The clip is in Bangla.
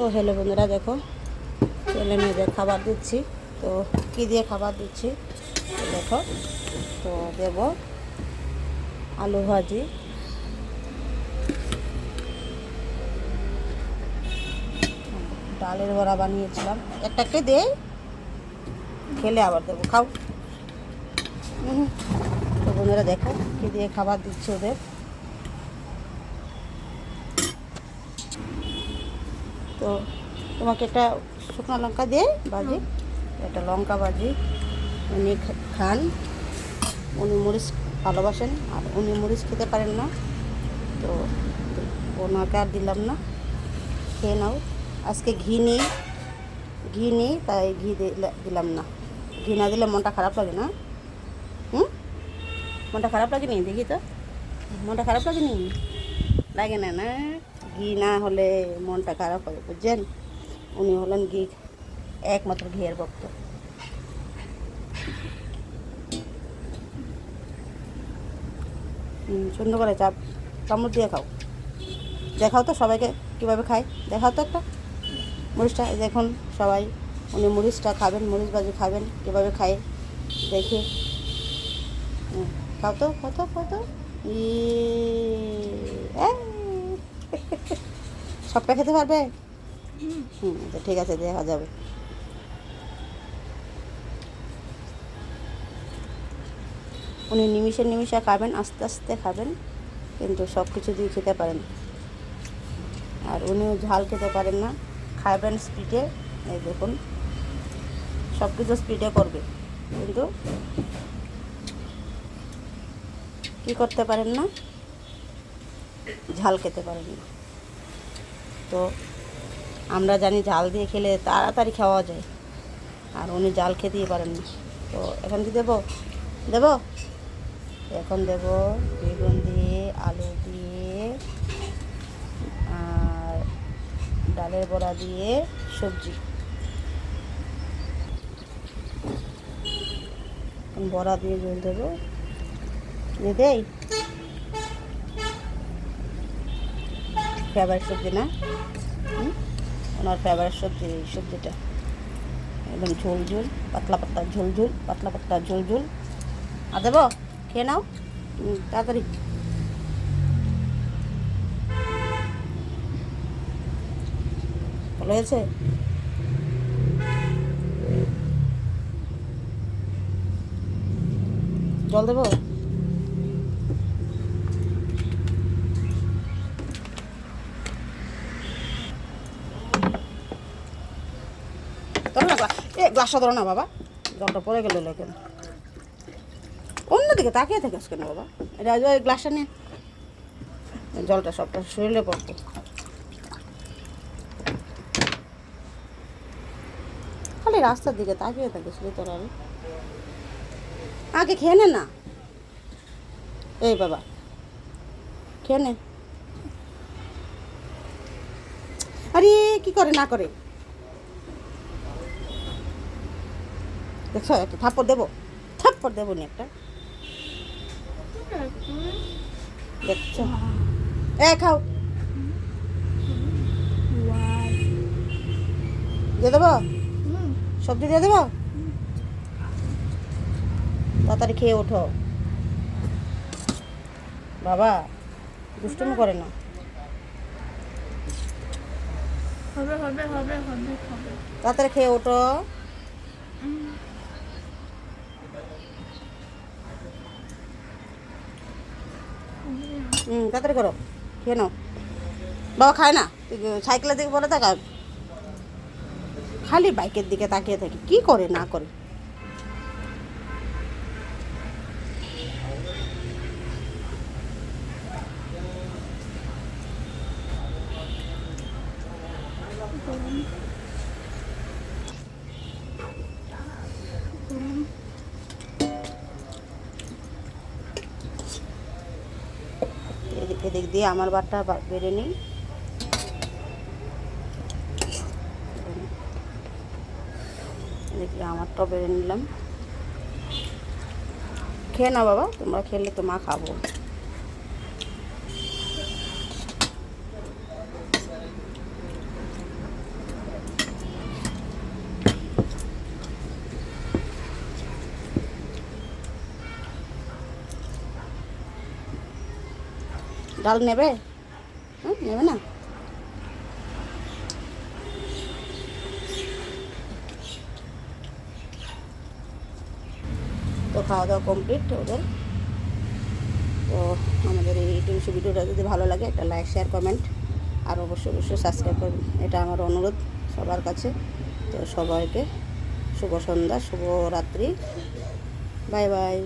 তো হ্যালো বন্ধুরা, দেখো, ছেলে মেয়েদের খাবার দিচ্ছি। তো কী দিয়ে খাবার দিচ্ছি? দেখো, তো দেব আলু ভাজি। ডালের বড়া বানিয়েছিলাম। একটা একটাকে দে, খেলে আবার দেবো, খাও। তো বন্ধুরা, দেখো কী দিয়ে খাবার দিচ্ছি ওদের। তো তোমাকে একটা শুকনো লঙ্কা দিয়ে ভাজি একটা লঙ্কা ভাজি উনি খান। উনি মরিচ ভালোবাসেন আর উনি মরিচ খেতে পারেন না। তো ওনাকে আর দিলাম না। খেয়ে নাও। আজকে ঘি নেই। ঘি নেই তাই ঘি দিলা- দিলাম না। ঘি না দিলে মনটা খারাপ লাগে না। হুম? মনটা খারাপ লাগে নি দেখি তো। মনটা খারাপ লাগে নি লাগে না না। ঘি না হলে মনটা খারাপ হবে, বুঝছেন? উনি হলেন ঘি, একমাত্র ঘিয়ের ভক্ত। সুন্দর করে চাপ, চামচ দিয়ে খাও। দেখাও তো সবাইকে কীভাবে খায়। দেখাও তো একটা। মরিচটা দেখুন সবাই, উনি মরিচটা খাবেন, মরিচ বাজি খাবেন, কীভাবে খায় দেখে। খাও তো খাও তো খাও তো। ই এ। সবটা খেতে পারবে? হুম আচ্ছা ঠিক আছে, দেখা যাবে। উনি নিমিষে নিমিষে খাবেন, আস্তে আস্তে খাবেন, কিন্তু সব কিছু দিয়ে খেতে পারেন। আর উনিও ঝাল খেতে পারেন না, খাবেন স্পিডে, এই দেখুন। সব কিছু স্পিডে করবে, কিন্তু কি করতে পারেন না? ঝাল খেতে পারেন না। তো আমরা জানি ঝাল দিয়ে খেলে তাড়াতাড়ি খাওয়া যায়। আর উনি জাল খেতেই পারেন না। তো এখন কি দেবো? দেবো? এখন দেব বেগুন দিয়ে, আলু দিয়ে, আর ডালের বড়া দিয়ে সবজি। বড়া দিয়ে জল দেবো। দিয়ে ফেভারিট সবজি না? ওনার ফেভারিট সবজি এই সবজিটা। একদম ঝোল ঝোল পাতলা পাতলা ঝোল ঝোল পাতলা পাতলা ঝোল ঝোল আর দেবো? খেয়ে নাও। তাড়াতাড়ি। ভালো হয়েছে? জল দেবো ধরো না গ্লা- এ, গ্লাসটা ধরো না, বাবা। জলটা পড়ে গেল কেন অন্যদিকে তাকিয়ে থাকিস কেন, বাবা? এটা গ্লাসটা নিয়ে জলটা সবটা শরীরে পড়তো খালি রাস্তার দিকে তাকিয়ে থাকিস রে তোর আমি আগে খেয়ে নে না। এই, বাবা। খেয়ে নে। আরে, কি করে না করে? দেখছ? একটা থাপ্পড় দেবো? থাপ্পড় দেবো নি একটা। দেখছ? এ খাও। দিয়ে দেবো? সবজি দিয়ে দেবো? তাড়াতাড়ি খেয়ে ওঠো। বাবা দুষ্টুমি করে না। তাড়াতাড়ি খেয়ে ওঠো। হুম, তাড়াতাড়ি করো, খেয়ে নাও। বাবা খায় না? সাইকেলের দিকে বলে থাকা খালি বাইকের দিকে তাকিয়ে থাকি, কি করে না করে? এদিক দিয়ে আমার বারটা বেড়ে নিই। দেখি আমারটাও বেড়ে নিলাম। খেয়ে না বাবা, তোমরা খেলে তো মা খাব। ডাল নেবে? নেবে না? তো খাওয়া দাওয়া কমপ্লিট ওদের। তো আমাদের এই টিভি ভিডিওটা যদি ভালো লাগে, একটা লাইক শেয়ার কমেন্ট আর অবশ্যই অবশ্যই সাবস্ক্রাইব করবেন। এটা আমার অনুরোধ সবার কাছে। তো সবাইকে শুভ সন্ধ্যা, শুভ রাত্রি। Bye bye.